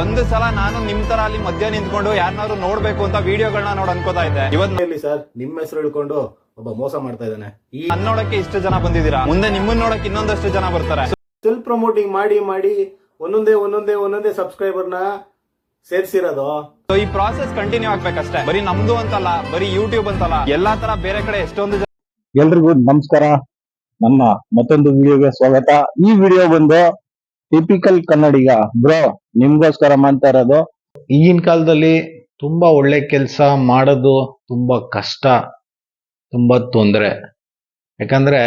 ಒಂದು ಸಲ ನಾನು ನಿಮ್ ತರ ಅಲ್ಲಿ ಮಧ್ಯ ನಿಂತ್ಕೊಂಡು ಯಾರನ್ನಾದ್ರು ನೋಡ್ಬೇಕು ಅಂತ ವಿಡಿಯೋಗಳನ್ನ ನೋಡ್ ಅನ್ಕೋತಾ ಇದ್ದೆ. ಇವತ್ ಹೇಳಿ ಸರ್ ನಿಮ್ಮ ಹೆಸರು ಹೇಳ್ಕೊಂಡು ಒಬ್ಬ ಮೋಸ ಮಾಡ್ತಾ ಇದ್ದಾನೆ. ಈ ನನ್ ನೋಡಕ್ಕೆ ಇಷ್ಟು ಜನ ಬಂದಿದ್ದೀರಾ? ಮುಂದೆ ನಿಮ್ಮನ್ನ ನೋಡಕ್ ಇನ್ನೊಂದಷ್ಟು ಜನ ಬರ್ತಾರೆ. ಸೆಲ್ಫ್ ಪ್ರಮೋಟಿಂಗ್ ಮಾಡಿ ಮಾಡಿ ಒಂದೊಂದೇ ಒಂದೊಂದೇ ಒಂದೊಂದೇ ಸಬ್ಸ್ಕ್ರೈಬರ್ನ ಸೇರ್ಸಿರೋದು. ಸೊ ಈ ಪ್ರಾಸೆಸ್ ಕಂಟಿನ್ಯೂ ಆಗ್ಬೇಕಷ್ಟೇ. ಬರೀ ನಮ್ದು ಅಂತಲ್ಲ ಬರೀ ಯೂಟ್ಯೂಬ್ ಅಂತಲ್ಲ ಎಲ್ಲಾ ತರ ಬೇರೆ ಕಡೆ ಎಷ್ಟೊಂದು ಜನ ಎಲ್ರಿಗೂ ನಮಸ್ಕಾರ. ನಮ್ಮ ಮತ್ತೊಂದು ವಿಡಿಯೋಗೆ ಸ್ವಾಗತ. ಈ ವಿಡಿಯೋ ಬಂದು ಟಿಪಿಕಲ್ ಕನ್ನಡಿಗ ಬ್ರೋ ನಿಮ್ಗೋಸ್ಕರ ಮಾಡ್ತಾ ಇರೋದು? ಈಗಿನ ಕಾಲದಲ್ಲಿ ತುಂಬಾ ಒಳ್ಳೆ ಕೆಲಸ ಮಾಡೋದು ತುಂಬಾ ಕಷ್ಟ ತುಂಬಾ ತೊಂದರೆ. ಯಾಕಂದ್ರೆ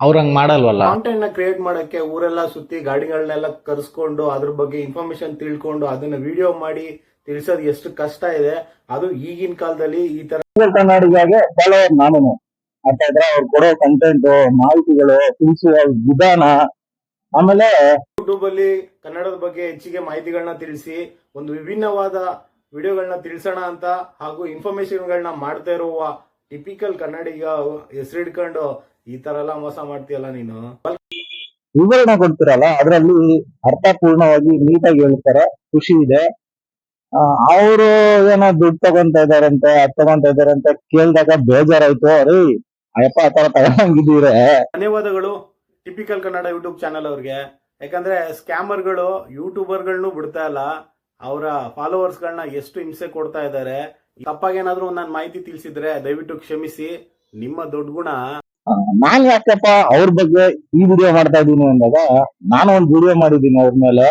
ಅವ್ರಂಗ್ ಮಾಡಲ್ವಲ್ಲ? ಕಾಂಟೆಂಟ್ನ ಕ್ರಿಯೇಟ್ ಮಾಡಕ್ಕೆ ಊರೆಲ್ಲ ಸುತ್ತಿ ಗಾಡಿಗಳನ್ನೆಲ್ಲ ಕರ್ಸ್ಕೊಂಡು ಅದ್ರ ಬಗ್ಗೆ ಇನ್ಫಾರ್ಮೇಶನ್ ತಿಳ್ಕೊಂಡು ಅದನ್ನ ವಿಡಿಯೋ ಮಾಡಿ ತಿಳಿಸೋದು ಎಷ್ಟು ಕಷ್ಟ ಇದೆ. ಅದು ಈಗಿನ ಕಾಲದಲ್ಲಿ ಈ ತರ ಕನ್ನಡಿಗಾಗೆ ಫಾಲೋವರ್ ನಾನು ಅಂತ ಇದ್ರೆ ಅವ್ರು ಕೊಡೋ ಕಂಟೆಂಟ್ ಮಾಹಿತಿಗಳು ತಿಳಿಸುವ ವಿಧಾನ ಆಮೇಲೆ ಯೂಟ್ಯೂಬ್ ಅಲ್ಲಿ ಕನ್ನಡದ ಬಗ್ಗೆ ಹೆಚ್ಚಿಗೆ ಮಾಹಿತಿಗಳನ್ನ ತಿಳಿಸಿ ಒಂದು ವಿಭಿನ್ನವಾದ ವಿಡಿಯೋಗಳನ್ನ ತಿಳಿಸೋಣ ಅಂತ ಹಾಗೂ ಇನ್ಫಾರ್ಮೇಶನ್ ಗಳನ್ನ ಮಾಡ್ತಾ ಇರುವ ಟಿಪಿಕಲ್ ಕನ್ನಡಿಗ ಹೆಸರಿಡ್ಕೊಂಡು ಈ ತರ ಎಲ್ಲ ಮೋಸ ಮಾಡ್ತೀಯಲ್ಲ ನೀನು? ವಿವರಣೆ ಕೊಡ್ತೀರಲ್ಲ ಅದರಲ್ಲಿ ಅರ್ಥಪೂರ್ಣವಾಗಿ ನೀಟಾಗಿ ಹೇಳ್ತಾರೆ ಖುಷಿ ಇದೆ. ಅವರು ಏನೋ ದುಡ್ಡು ತಗೊಂತ ಇದಾರಂತೆ ಅದ್ ತಗೊಂತ ಇದಾರಂತೆ ಕೇಳಿದಾಗ ಬೇಜಾರಾಯ್ತು. ಅರೇ ಅಯ್ಯಪ್ಪ ಆತರ ತರ ತಗೊಂಡಿದ್ದೀರ ಧನ್ಯವಾದಗಳು. ಟಿಪಿಕಲ್ ಕನ್ನಡ ಯೂಟ್ಯೂಬ್ ಚಾನಲ್ ಅವ್ರಿಗೆ. ಯಾಕಂದ್ರೆ ಸ್ಕ್ಯಾಮರ್ಗಳು ಯೂಟ್ಯೂಬರ್ಗಳನ್ನೂ ಬಿಡ್ತಾ ಇಲ್ಲ. ಅವರ ಫಾಲೋವರ್ಸ್ಗಳನ್ನ ಎಷ್ಟು ಹಿಂಸೆ ಕೊಡ್ತಾ ಇದ್ದಾರೆ. ತಪ್ಪಾಗೇನಾದ್ರೂ ನಾನು ಮಾಹಿತಿ ತಿಳಿಸಿದ್ರೆ ದಯವಿಟ್ಟು ಕ್ಷಮಿಸಿ. ನಿಮ್ಮ ದೊಡ್ಡ ಗುಣ. ನಾನ್ ಯಾಕಪ್ಪ ಅವ್ರ ಬಗ್ಗೆ ಈ ವಿಡಿಯೋ ಮಾಡ್ತಾ ಇದೀನಿ ಅಂದಾಗ, ನಾನು ಒಂದು ವಿಡಿಯೋ ಮಾಡಿದ್ದೀನಿ ಅವ್ರ ಮೇಲೆ.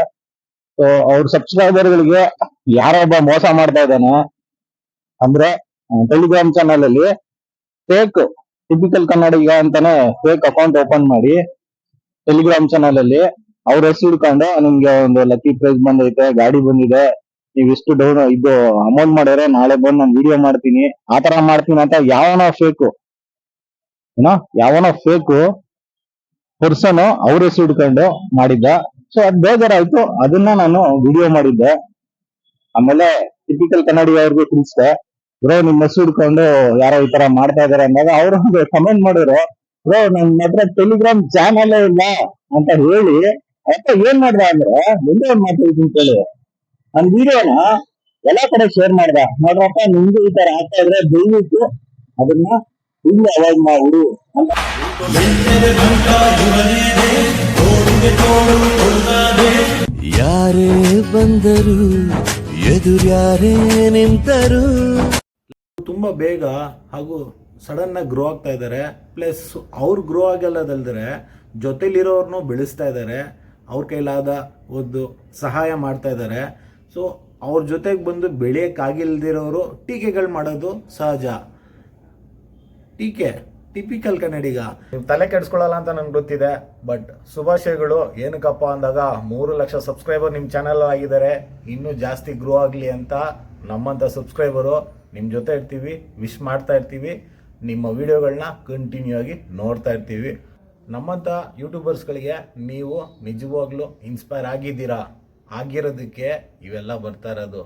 ಸೊ ಅವ್ರ ಸಬ್ಸ್ಕ್ರೈಬರ್ ಗಳಿಗೆ ಯಾರೊಬ್ಬ ಮೋಸ ಮಾಡ್ತಾ ಇದ್ದಾನೆ ಅಂದ್ರೆ ಟೆಲಿಗ್ರಾಮ್ ಚಾನಲ್ ಅಲ್ಲಿ ಫೇಕ್ ಟಿಪಿಕಲ್ ಕನ್ನಡಿಗ ಅಂತಾನೆ ಫೇಕ್ ಅಕೌಂಟ್ ಓಪನ್ ಮಾಡಿ ಟೆಲಿಗ್ರಾಮ್ ಚಾನಲ್ ಅಲ್ಲಿ ಅವ್ರ ಹೆಸರು ಹಿಡ್ಕೊಂಡು ನಿಮ್ಗೆ ಒಂದು ಲಕ್ಕಿ ಪ್ರೈಸ್ ಬಂದೈತೆ, ಗಾಡಿ ಬಂದಿದೆ, ನೀವ್ ಇಷ್ಟು ಡೌನ್ ಇದು ಅಮೌಂಟ್ ಮಾಡಿದ್ರೆ ನಾಳೆ ಬಂದು ನಾನು ವಿಡಿಯೋ ಮಾಡ್ತೀನಿ. ಆತರ ಮಾಡ್ತೀನಿ ಅಂತ ಯಾವನೋ ಫೇಕು ಏನೋ ಯಾವನೋ ಫೇಕು ಪರ್ಸನ್ ಅವ್ರ ಹೆಸರು ಹಿಡ್ಕೊಂಡು ಮಾಡಿದ್ದ. ಸೊ ಅದ್ ಬೇಜಾರಾಯ್ತು. ಅದನ್ನ ನಾನು ವಿಡಿಯೋ ಮಾಡಿದ್ದೆ. ಆಮೇಲೆ ಟಿಪಿಕಲ್ ಕನ್ನಡಿ ಅವ್ರಿಗೂ ತಿಳಿಸ್ದೆ. ಬ್ರೋ, ನಿಮ್ ಹೆಸರು ಹಿಡ್ಕೊಂಡು ಯಾರೋ ಈ ತರ ಮಾಡ್ತಾ ಇದಾರೆ ಅಂದಾಗ ಅವ್ರು ಕಮೆಂಟ್ ಮಾಡಿದ್ರು. ಬ್ರೋ ನನ್ನ ಹತ್ರ ಟೆಲಿಗ್ರಾಮ್ ಚಾನಲ್ ಇಲ್ಲ ಅಂತ ಹೇಳಿ ಅಪ್ಪ ಏನ್ ಮಾಡ್ದ ಅಂದ್ರೆ ಮುಂದೆ ಏನ್ ಮಾಡ್ತಾ ಹೇಳಿ ನನ್ ವಿಡಿಯೋನ ಎಲ್ಲಾ ಕಡೆ ಶೇರ್ ಮಾಡ್ದ. ನೋಡ್ರಪ್ಪ ನಿಮ್ದು ಈ ತರ ಆಗ್ತಾ ಇದ್ರೆ ದಯವಿಟ್ಟು ಅದನ್ನ ಇಲ್ಲಿ ಅವಾಯ್ಡ್ ಮಾಡು ಅಂತ. ಯಾರೇ ಬಂದರು ಎದುರ್ಯಾರೇ ನಿಂತರು. ತುಂಬಾ ಬೇಗ ಹಾಗೂ ಸಡನ್ ಆಗಿ ಗ್ರೋ ಆಗ್ತಾ ಇದ್ದಾರೆ ಪ್ಲಸ್ ಅವ್ರು ಗ್ರೋ ಆಗಲ್ಲದಲ್ದರೆ ಜೊತೆಲಿರೋರ್ನು ಬೆಳೆಸ್ತಾ ಇದ್ದಾರೆ ಅವ್ರ ಕೈಲಾದ ಒಂದು ಸಹಾಯ ಮಾಡ್ತಾ ಇದ್ದಾರೆ ಸೊ ಅವ್ರ ಜೊತೆಗೆ ಬಂದು ಬೆಳೆಯೋಕ್ಕಾಗಿಲ್ದಿರೋರು ಟೀಕೆಗಳು ಮಾಡೋದು ಸಹಜ. ಟೀಕೆ ಟಿಪಿಕಲ್ ಕನ್ನಡಿಗ. ನೀವು ತಲೆ ಕೆಡಿಸ್ಕೊಳ್ಳಲ್ಲ ಅಂತ ನಂಗೆ ಗೊತ್ತಿದೆ ಬಟ್ ಶುಭಾಶಯಗಳು. ಏನಕ್ಕಪ್ಪ ಅಂದಾಗ ಮೂರು ಲಕ್ಷ ಸಬ್ಸ್ಕ್ರೈಬರ್ ನಿಮ್ಮ ಚಾನಲ್ ಆಗಿದ್ದಾರೆ. ಇನ್ನೂ ಜಾಸ್ತಿ ಗ್ರೋ ಆಗಲಿ ಅಂತ ನಮ್ಮಂಥ ಸಬ್ಸ್ಕ್ರೈಬರು ನಿಮ್ಮ ಜೊತೆ ಇರ್ತೀವಿ ವಿಶ್ ಮಾಡ್ತಾ ಇರ್ತೀವಿ. ನಿಮ್ಮ ವಿಡಿಯೋಗಳನ್ನ ಕಂಟಿನ್ಯೂ ಆಗಿ ನೋಡ್ತಾ ಇರ್ತೀವಿ. ನಮ್ಮಂಥ ಯೂಟ್ಯೂಬರ್ಸ್ಗಳಿಗೆ ನೀವು ನಿಜವಾಗ್ಲೂ ಇನ್ಸ್ಪೈರ್ ಆಗಿದ್ದೀರಾ? ಆಗಿರೋದಕ್ಕೆ ಇವೆಲ್ಲ ಬರ್ತಾ ಇರೋದು.